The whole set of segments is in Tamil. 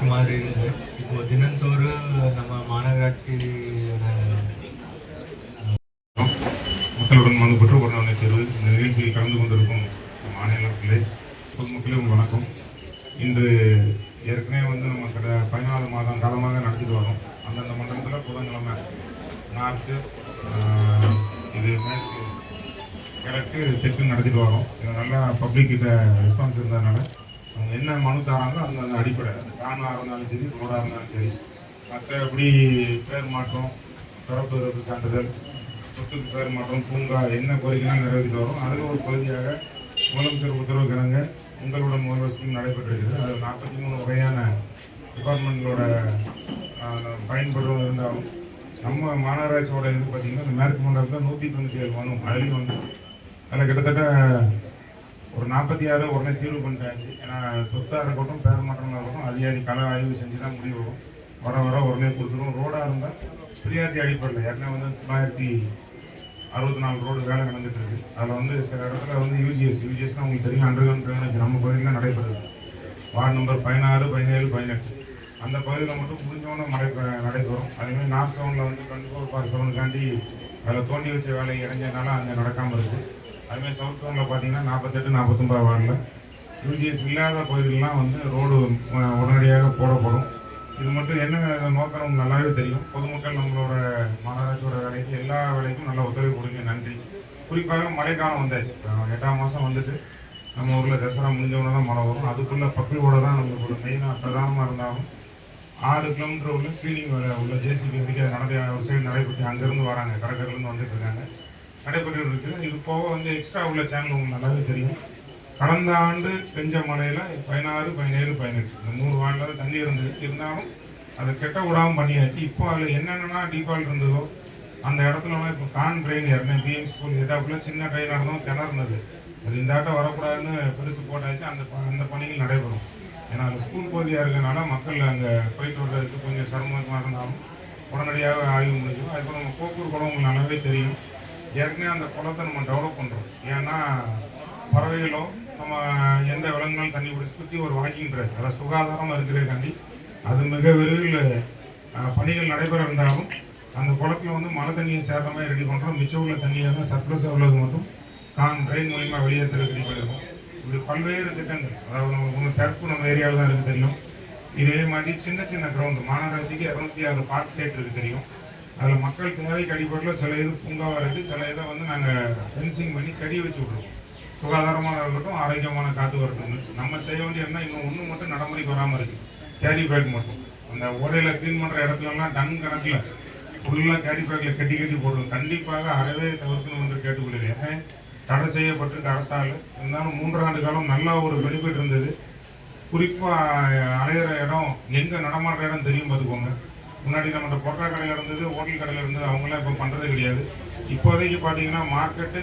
நிகழ்ச்சி மாதிரி இருந்தது இப்போது தினந்தோறும் நம்ம மாநகராட்சியோட மக்களுடன் மனு பெற்று ஒரு தேர்வு இந்த நிகழ்ச்சியில் கலந்து கொண்டிருக்கும் மாநில பொதுமக்களே உங்கள் வணக்கம். இன்று ஏற்கனவே வந்து நம்ம கடை பதினாலு மாதம் காலமாக நடத்திட்டு வரோம். அந்தந்த மண்டலத்தில் புதன்கிழமை நார்த்து இது மேற்கு கிழக்கு தெற்கு நடத்திட்டு வரோம். இது நல்லா பப்ளிக் கிட்ட ரெஸ்பான்ஸ் இருந்ததுனால அவங்க என்ன மனு தராங்களோ அந்த அந்த அடிப்படை. அந்த காணாக இருந்தாலும் சரி ரோடாக இருந்தாலும் சரி. மற்றபடி பேர் மாற்றம் சிறப்பு இறப்பு சான்றிதழ் சொத்துக்கு பேர் மாற்றம் பூங்கா என்ன கோரிக்கைலாம் நிறைவேற்றி வரும். அதில் ஒரு பகுதியாக முதலமைச்சர் உத்தரவு கிணங்க உங்களோட முதலமைச்சரும் நடைபெற்றிருக்கிறது அது நாற்பத்தி மூணு வகையான டிபார்ட்மெண்ட்களோட பயன்படுறவங்க இருந்தாலும் நம்ம மாநகராட்சியோட இது பார்த்தீங்கன்னா இந்த மேற்கு மண்டலத்தில் நூற்றி தொண்ணூற்றி ஏழு மனு அதுலேயும் வந்து அதில் கிட்டத்தட்ட ஒரு நாற்பத்தி ஆறு உடனே தீர்வு பண்ணிட்டாச்சு ஏன்னா சொத்தாக இருக்கட்டும் பேர மாற்றமாக இருக்கட்டும் அதிகாரி கள ஆய்வு செஞ்சு தான் முடிவு வரும். வர வர உடனே கொடுத்துரும். ரோடாக இருந்தால் பிரியாரிட்டி அடிப்படையில். ஏற்கனவே வந்து தொள்ளாயிரத்தி அறுபத்தி நாலு ரோடு வேலை நடந்துட்டு இருக்கு. அதில் வந்து சில இடத்துல வந்து யூஜிஎஸ் யூஜிஎஸ்னால் உங்களுக்கு தெரியும் அண்டர் கிரவுண்ட் ட்ரைனேஜ் நம்ம பகுதியில் தான் நடைபெறுது. வார்டு நம்பர் பதினாறு பதினேழு பதினெட்டு. அந்த பகுதியில் மட்டும் முடிஞ்சவொன்னே நடை நடைபெறும் அதேமாதிரி நார்த் சவுனில் வந்து டுவெண்ட்டி ஃபோர் பார் செவனுக்காண்டி அதில் தோண்டி வச்ச வேலை இறஞ்சதுனால அங்கே நடக்காமல் இருக்குது அதுமாதிரி சவுத் சவுண்டில் பார்த்தீங்கன்னா நாற்பத்தெட்டு நாற்பத்தொம்பது வார்டில் யூஜிஎஸ் இல்லாத பகுதிகளெலாம் வந்து ரோடு உடனடியாக போடப்படும். இது மட்டும் என்ன நோக்கம் நல்லாவே தெரியும். பொதுமக்கள் நம்மளோட மாநகராட்சியோட வேலைக்கு எல்லா வேலைக்கும் நல்ல ஒத்துழைப்பு கொடுங்க நன்றி. குறிப்பாக மழைக்காலம் வந்தாச்சு. இப்போ எட்டாம் மாதம் வந்துட்டு நம்ம ஊரில் தசரா முடிஞ்சவொடனே தான் மழை வரும். அதுக்குள்ளே பக்கலோட தான் நம்மளுக்கு மெயினாக பிரதானமாக இருந்தாலும் ஆறு கிலோமீட்டர் உள்ள கிளீனிங் வேலை உள்ள ஜேசிபி வரைக்கும் அது நடந்த ஒரு சைடு நடைபெற்று அங்கேருந்து வராங்க கடற்கரையிலேருந்து வந்துட்டு இருக்காங்க. நடைபெற்று இருக்குது. இது போக வந்து எக்ஸ்ட்ரா உள்ள சேனல் உங்களுக்கு நல்லாவே தெரியும். கடந்த ஆண்டு பெஞ்ச மழையில் பதினாறு பதினேழு பதினெட்டு. இந்த மூணு ஆண்டில் தான் தண்ணி இருந்தது. இருந்தாலும் அதை கெட்ட விடாமல் பண்ணியாச்சு. இப்போ அதில் என்னென்னா டிஃபால்ட் இருந்ததோ அந்த இடத்துலலாம் இப்போ கான் ட்ரெயின் ஏறினேன் பிஎம் ஸ்கூல் எதாப்புல சின்ன ட்ரெயின் நடந்தோம் திணறுனது. அது இந்த ஆட்டம் வரக்கூடாதுன்னு பெருசு போட்டாச்சு. அந்த ப- அந்த பணிகள் நடைபெறும். ஏன்னா அது ஸ்கூல் பகுதியாக இருக்கிறனால மக்கள் அங்கே போயிட்டு வர்றதுக்கு கொஞ்சம் சிரமமாக இருந்தாலும் உடனடியாக ஆய்வு முடிஞ்சிடும். அதுக்கப்புறம் நம்ம கோக்கூர் குளம் உங்களுக்கு நல்லாவே தெரியும். ஏற்கனவே அந்த குளத்தை நம்ம டெவலப் பண்ணுறோம் ஏன்னா பறவைகளோ நம்ம எந்த விலங்குகளும் தண்ணி பிடிச்சி சுற்றி ஒரு வாக்கிங் ட்ரெஸ் அதாவது சுகாதாரமாக இருக்கிறதுக்காண்டி அது மிக விரைவில் பணிகள் நடைபெற இருந்தாலும் அந்த குளத்தில் வந்து மழை தண்ணியை சேர்ற மாதிரி ரெடி பண்ணுறோம் மிச்சம் உள்ள தண்ணியை தான் சர்ப்ளஸ் உள்ளது மட்டும். கான் ட்ரெயின் மூலிமா வெளியேற்றுறது ரெடி பண்ணியிருக்கோம் இப்படி பல்வேறு திட்டங்கள் அதாவது நம்ம ஒன்று டர்ப்பு நம்ம ஏரியாவில் தான் இருக்குது தெரியும். இதே மாதிரி சின்ன சின்ன கிரவுண்டு மாநகராட்சிக்கு இரநூத்தி ஆறு பார்க் சைட் இருக்குது தெரியும். அதில் மக்கள் தேவைக்கு அடிப்படையில் சில இது பூங்காவாக இருக்குது சில இதை வந்து நாங்கள் ஃபென்சிங் பண்ணி செடி வச்சு விட்ருவோம் சுகாதாரமான இருக்கட்டும் ஆரோக்கியமான காற்று வரட்டும். நம்ம செய்ய வேண்டிய என்ன? இன்னும் ஒன்று மட்டும் நடைமுறைக்கு வராமல் இருக்குது கேரி பேக் மட்டும். அந்த ஓடையில் க்ளீன் பண்ணுற இடத்துலலாம் டன் கணக்கில் ஃபுல்லாக கேரி பேக்கில் கட்டி கட்டி போடுவோம். கண்டிப்பாக அறவே தவிர்க்கணும் என்று கேட்டுக்கொள்கிறேன். ஏன்னா தடை செய்யப்பட்டிருக்க அரசால். இருந்தாலும் மூன்று ஆண்டு காலம் நல்லா ஒரு பெனிஃபிட் இருந்தது. குறிப்பாக அலையிற இடம் எங்கே நடமாடுற இடம் தெரியும் பார்த்துக்கோங்க முன்னாடி நம்ம இந்த கடையில் இருந்தது ஹோட்டல் கடையில் இருந்தது அவங்களாம் இப்போ பண்ணுறது கிடையாது. இப்போதைக்கு பார்த்தீங்கன்னா மார்க்கெட்டு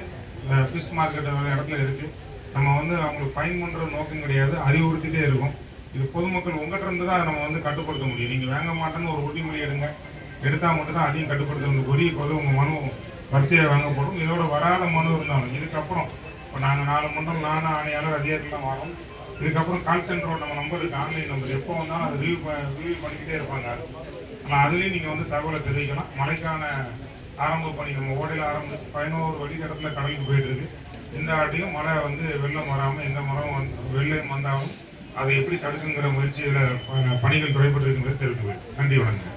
ஃபிஷ் மார்க்கெட் இடத்துல இருக்குது நம்ம வந்து அவங்களுக்கு பயன் பண்ணுற நோக்கம் கிடையாது அறிவுறுத்திட்டே இருக்கும். இது பொதுமக்கள் உங்கள்கிட்ட இருந்து தான் நம்ம வந்து கட்டுப்படுத்த முடியும். நீங்கள் வாங்க மாட்டேன்னு ஒரு உறுதிமொழி எடுங்க. எடுத்தால் மட்டும் தான் அதையும் கட்டுப்படுத்த முடியும். கொரிய போது உங்கள் மனு வரிசையாக வாங்கப்படும். இதோட வராத மனு இருந்தாலும் இதுக்கப்புறம் இப்போ நாங்கள் நாலு மண்டலம் நானும் ஆணையாளர் அதிகாரிலாம் வரோம் இதுக்கப்புறம் கால் சென்டரோட நம்ம நம்பர் இருக்குது ஆன்லைன் நம்பர் எப்போ வந்தாலும் அதை ரிவ்யூ ரிவ்யூ பண்ணிக்கிட்டே இருப்பாங்க. அதுலேயும் நீங்கள் வந்து தகவலை தெரிவிக்கலாம் மழைக்கான ஆரம்ப பணி நம்ம ஓடையில் ஆரம்பிச்சு பதினோரு வழித்தடத்துல கடலுக்கு போயிட்டுருக்கு. எந்த இந்த ஆட்டையும் மழை வந்து வெள்ளம் வராமல் எந்த மரம் வந்து வெள்ளம் வந்தாலும் அதை எப்படி தடுக்குங்கிற முயற்சியில் பணிகள் துறைப்பட்டு தெரிவிக்கிறேன். நன்றி வணக்கம்.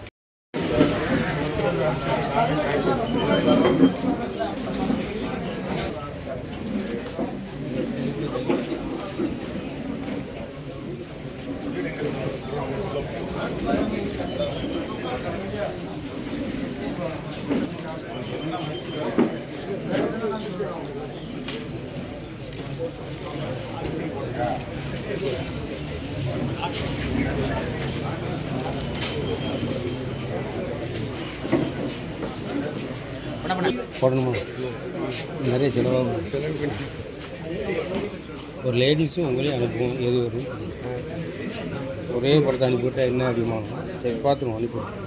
போடணுமா? நிறைய செலவாகும். ஒரு லேடிஸும் உங்களையும் அனுப்புவோம். எது வரும் ஒரே படத்தை அனுப்பிவிட்டா என்ன அதிகமாகும் சரி பார்த்துருவோம் அனுப்பிவிடுவோம்